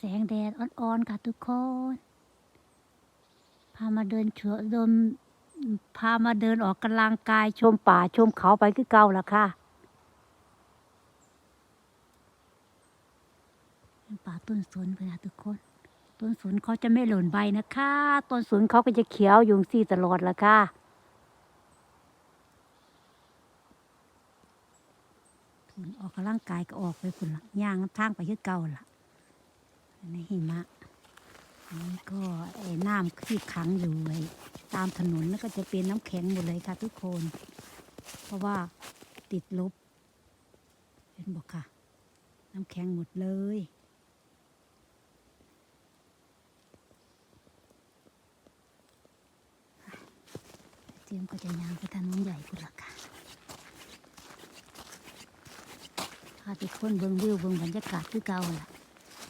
แสงแดดอ่อนๆค่ะทุกคน พามาเดินเฉดมพามาเดินออกกำลังกายชมป่าชมเขาไปคือเก่าละค่ะ ป่าต้นสนเพื่อนค่ะทุกคน ต้นสนเขาจะไม่หล่นใบนะคะ ต้นสนเขาก็จะเขียวอยู่สี่ตลอดละค่ะออกกำลังกายก็ออกไปฝุ่นละย่างทางไปคือเก่าละ ในหิมะอันนี้ก็ไอ้น้ำที่ขังอยู่ไอ้ตามถนนแล้วก็จะเป็นน้ำแข็งหมดเลยค่ะทุกคน เพราะว่าติดลบ เห็นบอกค่ะ น้ำแข็งหมดเลยเตรียมก็จะย่างไปถนนใหญ่พุ่นละค่ะพาทุกคนเบิ่งวิวเบิ่งบรรยากาศคือเก่าล่ะ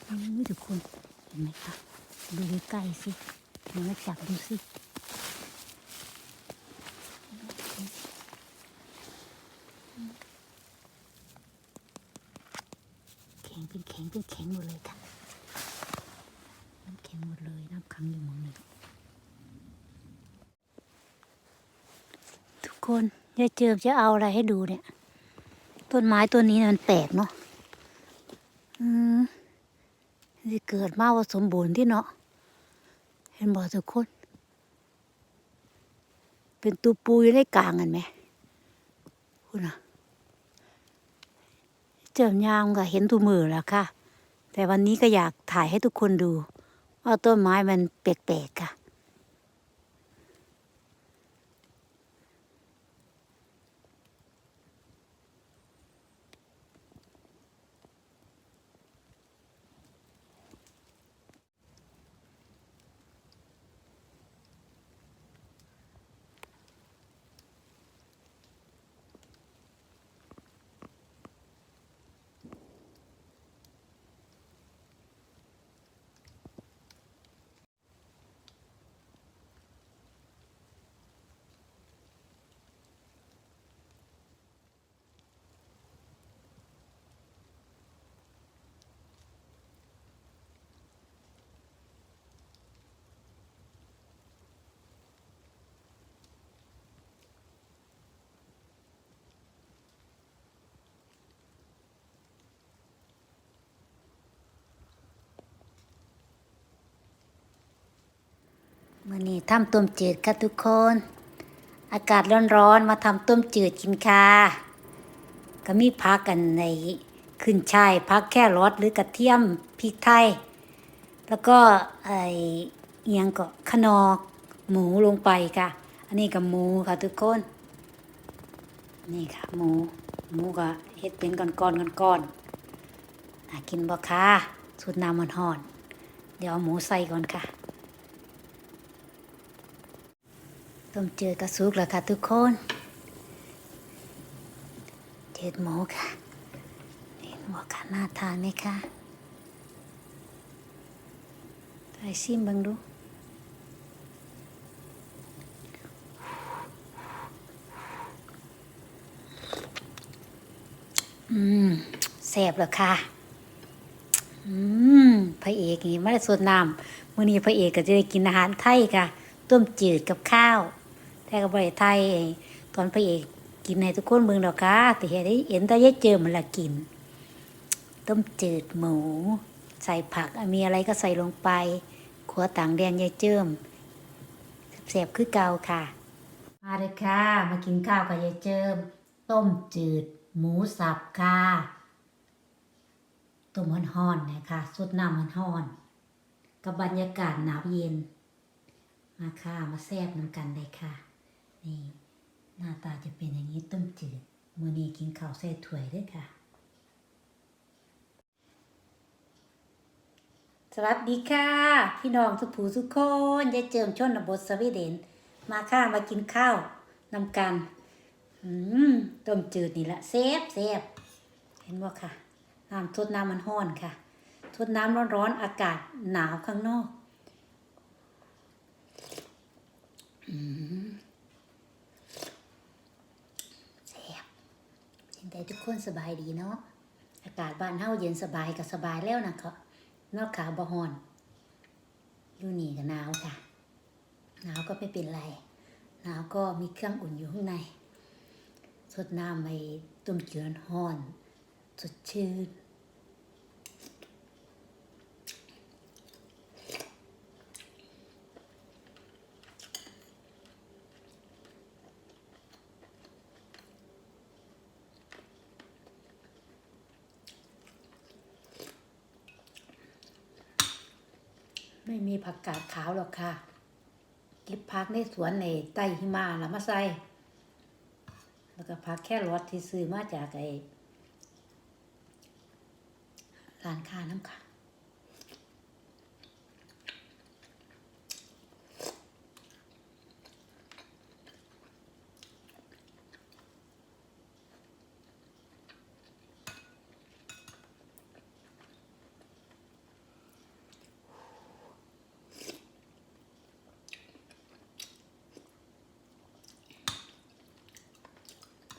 อุ้ยทุกคนเห็นไหมคะดูใกล้ๆสิลองมาจับดูสิแข็งเป็นแข็งเป็นแข็งหมดเลยค่ะน้ำแข็งหมดเลยน้ำขังอยู่มองเลยทุกคนยายเจิมจะเอาอะไรให้ดูเนี่ย ต้นไม้ต้นนี้มันแปลกเนาะอืม ที่เกิดมาว่าสมบูรณ์ที่เนาะ เห็นบอกทุกคน เป็นตูปูอยู่ในกลางกันไหมคุณอะเจิมยามก็เห็นตัวมือแล้วค่ะ แต่วันนี้ก็อยากถ่ายให้ทุกคนดู ว่าต้นไม้มันแปลกๆค่ะ มื่อนี้ทำต้มจืดค่ะทุกคน อากาศร้อนๆมาทำต้มจืดกินค่ะก็มีพักกันในขึ้นช่ายพักแค่รสหรือกระเทียมพริกไทย แล้วก็ไอเอียงก็ขนอหมูลงไปค่ะ อันนี้กับหมูค่ะทุกคน นี่ค่ะหมูหมูก็เฮ็ดเป็นก้อนๆก้อนๆกินบ่ค่ะสูตรน้ำมันหอน เดี๋ยวเอาหมูใส่ก่อนค่ะ ต้มเจือกระสุกแล้วค่ะทุกคน เจ็ดหมูค่ะเห็นหมูค่ะน่าทานไหมคะใส่ซิมบังดูอืมแซ่บแล้วค่ะ อืมพระเอกนี่ไม่ได้สดน้ำมื้อนี้พระเอกก็จะได้กินอาหารไทยค่ะ ต้มจืดกับข้าว แต่ก็บริไทยตอนพระเอกกินให้ทุกคนเบิ่งดอกค่ะแต่เห็นได้เห็นแต่ยายเจอมันละกิน ต้มจืดหมู ใส่ผักมีอะไรก็ใส่ลงไปขัวต่างแดงยายเจิมแซ่บคือเก่าค่ะ มาเลยค่ะ มากินข้าวกับยายเจิม ต้มจืด หมูสับค่ะต้มห่อนๆนะคะสดน้ำห่อนๆกับบรรยากาศหนาวเย็น มาค่ะ มาแซ่บน้ำกันเลยค่ะ นี่หน้าตาจะเป็นอย่างนี้ต้มจืดมือนี้กินข้าวใส่ถ้วยด้วยค่ะ สวัสดีค่ะ พี่น้องทุกผู้ทุคนยายเจิมชนบทสวีเดน มาค่ะมากินข้าวนำกัน อืมต้มจืดนี่แหละเซฟเซฟเห็นบ่ค่ะ น้ำทดน้ำมันห้อนค่ะทดน้ำร้อนๆอากาศหนาวข้างนอกแซ่บ เห็นแต่ทุกคนสบายดีเนาะอากาศบ้านเฮาเย็นสบายก็สบายแล้วนะก็นอกขาวบะฮอนอยู่นี่ก็หนาวค่ะหนาวก็ไม่เป็นไรหนาวก็มีเครื่องอุ่นอยู่ข้างในสดน้ำไปต้มเจือนหอนสดชื่น ไม่มีผักกาดขาวหรอกค่ะ เก็บผักในสวนในใต้หิมาล้วมาใส่ แล้วก็ผักแค่รถที่ซื้อมาจากไอ้ร้านค้าน้ำค่ะ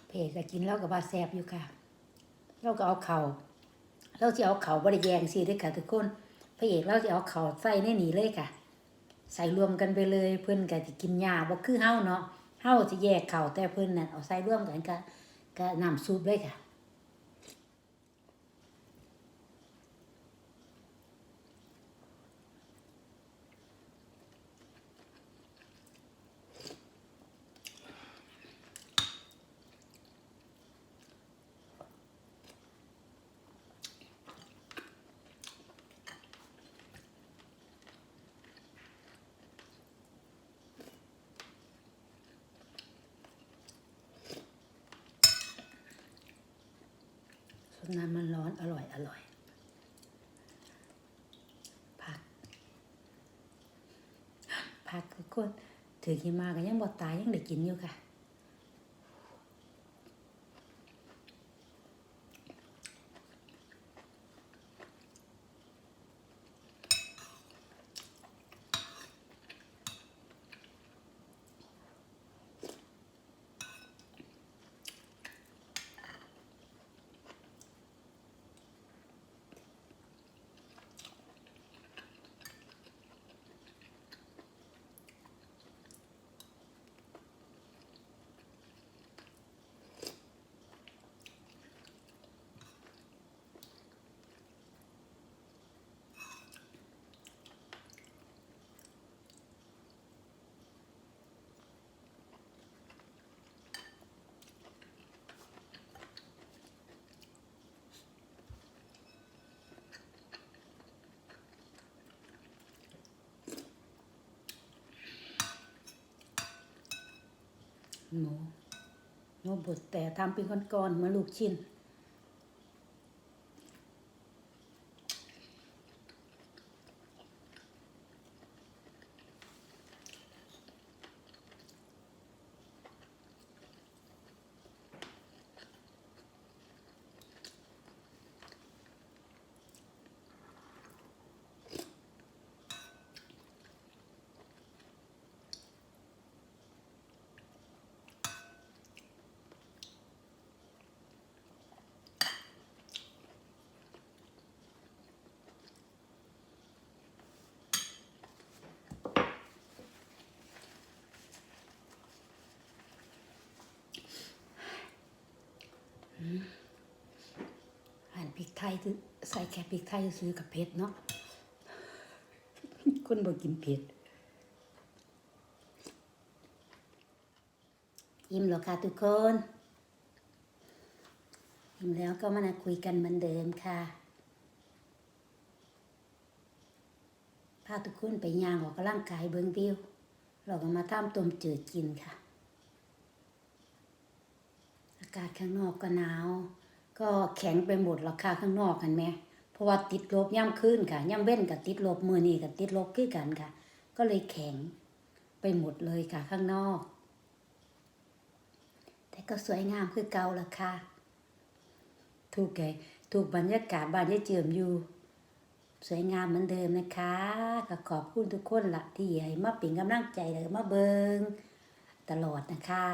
เพก็กินแล้วกับว่าแซบอยู่ค่ะเราก็เอาเข่าเราจะเอาเข่าบริแยงสีด้วยค่ะทุกคนพระเอกเราจะเอาเข่าใส่ในนี่เลยค่ะ ใส่รวมกันไปเลยเพื่อนก็จะกินยาบ่คือเฮาเนาะเฮาจะแยกเข่าแต่เพื่อนน่ะเอาใส่รวมกันก็ก็น้ำซุปเลยค่ะ น้ำมันร้อนอร่อยอร่อย ผัก ผักทุกคน ถือกินมาก็ยังบอดตายยังได้กินอยู่ค่ะ หนูหนูบดแต่ทำเป็นก้อนๆเหมือนลูกชิ้น ไทยใส่แค่พริกไทยซื้อกับเผ็ดเนาะคนบ่กินเผ็ดอิ่มแล้วค่ะทุกคนอิ่มแล้วก็มานะคุยกันเหมือนเดิมค่ะพาทุกคนไปย่างออกกำลังกายเบิ่งวิวเราก็มาทำต้มจืดกินค่ะ อากาศข้างนอกก็หนาว ก็แข็งไปหมดแล้วค่ะข้างนอกกันไหมเพราะว่าติดลบย่ำขึ้นค่ะย่ำเว้นกับติดลบมือนี่กับติดลบคือกันค่ะ ก็เลยแข็งไปหมดเลยค่ะข้างนอก แต่ก็สวยงามคือเก่าละค่ะ ถูกไงถูกบรรยากาศบ้านยายเจิมอยู่สวยงามเหมือนเดิมนะคะก็ขอบคุณทุกคนละที่ให้มาเป็นกำลังใจเลยมาเบิงตลอดนะคะ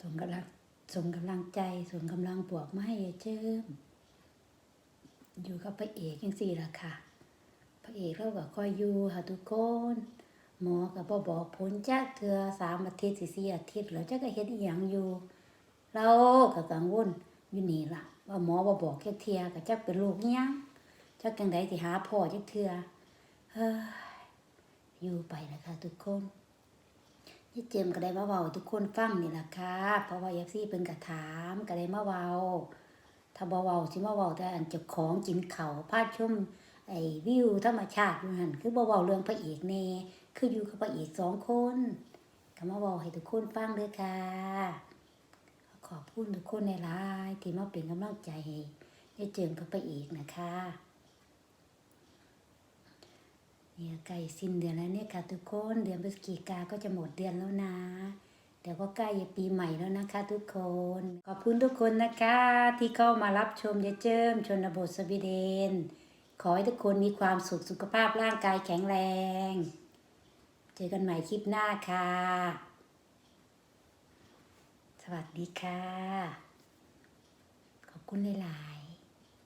ส่งกำลัง ส่งกำลังใจ ส่งกำลังบวกมาให้เจิมอยู่กับพระเอกจังซี่ละค่ะ พระเอกเราก็คอยอยู่ค่ะทุกคนหมอก็บ่บอกผลจักเทื่อสามอาทิตย์สี่สี่อาทิตย์แล้วจักก็เฮ็ดอีหยังอยู่ เราก็กังวลอยู่นี่ล่ะ ว่าหมอบ่บอกแค่เทียก็จักเป็นโรคอิหยังจักจังไดสิหาพ่อจักเทือเฮ้ยอยู่ไปนะคะทุกคน ยี่เจมก็ได้มาเว้าทุกคนฟังนี่ล่ะค่ะเพราะว่า FC เพิ่นก็ถามก็ได้มาเว้าถ้าบ่เว้าสิมาเว้าแต่อันเจ้าของกินเขาพาชมไอ้วิวธรรมชาติอยู่หั่นคือบ่เว้าเรื่องพระเอกแน่คืออยู่กับพระเอกสองคนก็มาเว้าให้ทุกคนฟังเด้อค่ะขอบคุณทุกคนในไลน์ที่มาเป็นกำลังใจให้ได้เจอกับพระเอกนะคะ เนี่ยใกล้สิ้นเดือนแล้วเนี่ยค่ะทุกคนเดือนพฤศจิกาก็จะหมดเดือนแล้วนะ เดี๋ยวก็ใกล้ปีใหม่แล้วนะคะ ทุกคน ขอบคุณทุกคนนะคะ ที่เข้ามารับชมยายเจิมชนบทสวีเดน ขอให้ทุกคนมีความสุขสุขภาพร่างกายแข็งแรง เจอกันใหม่คลิปหน้าค่ะ สวัสดีค่ะ ขอบคุณหลาย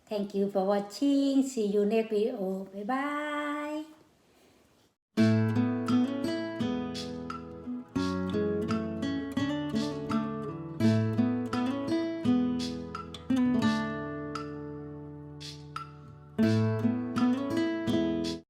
Thank you for watching see you next video bye bye